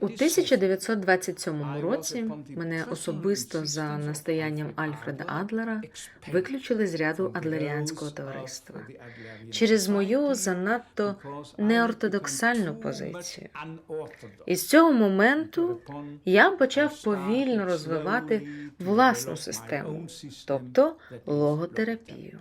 У 1927 році мене особисто за настоянням Альфреда Адлера виключили з ряду адлеріанського товариства через мою занадто неортодоксальну позицію. І з цього моменту я почав повільно розвивати власну систему, тобто логотерапію.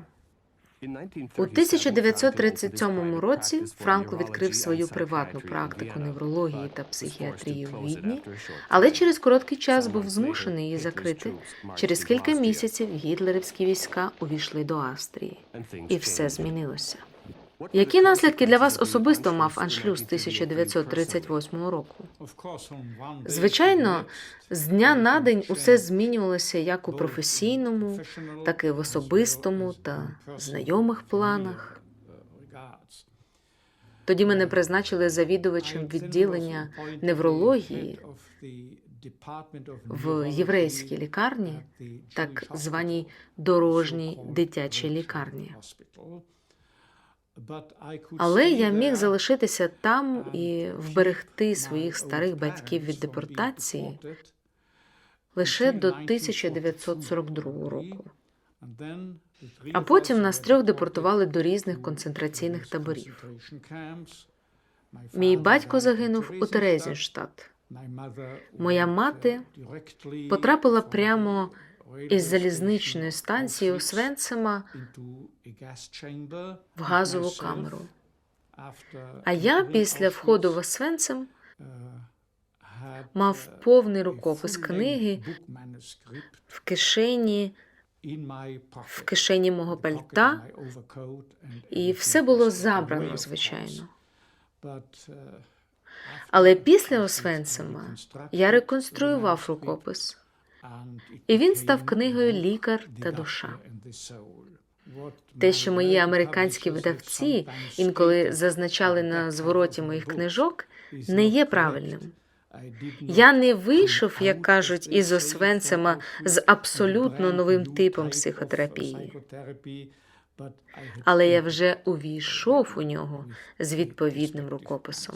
У 1937 році Франкл відкрив свою приватну практику неврології та психіатрії у Відні, але через короткий час був змушений її закрити. Через кілька місяців гітлерівські війська увійшли до Австрії, і все змінилося. Які наслідки для вас особисто мав аншлюз 1938 року? Звичайно, з дня на день усе змінювалося як у професійному, так і в особистому та знайомих планах. Тоді мене призначили завідувачем відділення неврології в єврейській лікарні, так званій дорожній дитячій лікарні. Але я міг залишитися там і вберегти своїх старих батьків від депортації лише до 1942 року. А потім нас трьох депортували до різних концентраційних таборів. Мій батько загинув у Терезінштадт. Моя мати потрапила прямо із залізничної станції Освенцима в газову камеру. А я після входу в Освенцим мав повний рукопис книги в кишені, в кишені мого пальта, і все було забрано, звичайно. Але після Освенцима я реконструював рукопис, і він став книгою Лікар та душа. Те, що мої американські видавці інколи зазначали на звороті моїх книжок, не є правильним. Я не вийшов, як кажуть, із Освенцима з абсолютно новим типом психотерапії, але я вже увійшов у нього з відповідним рукописом.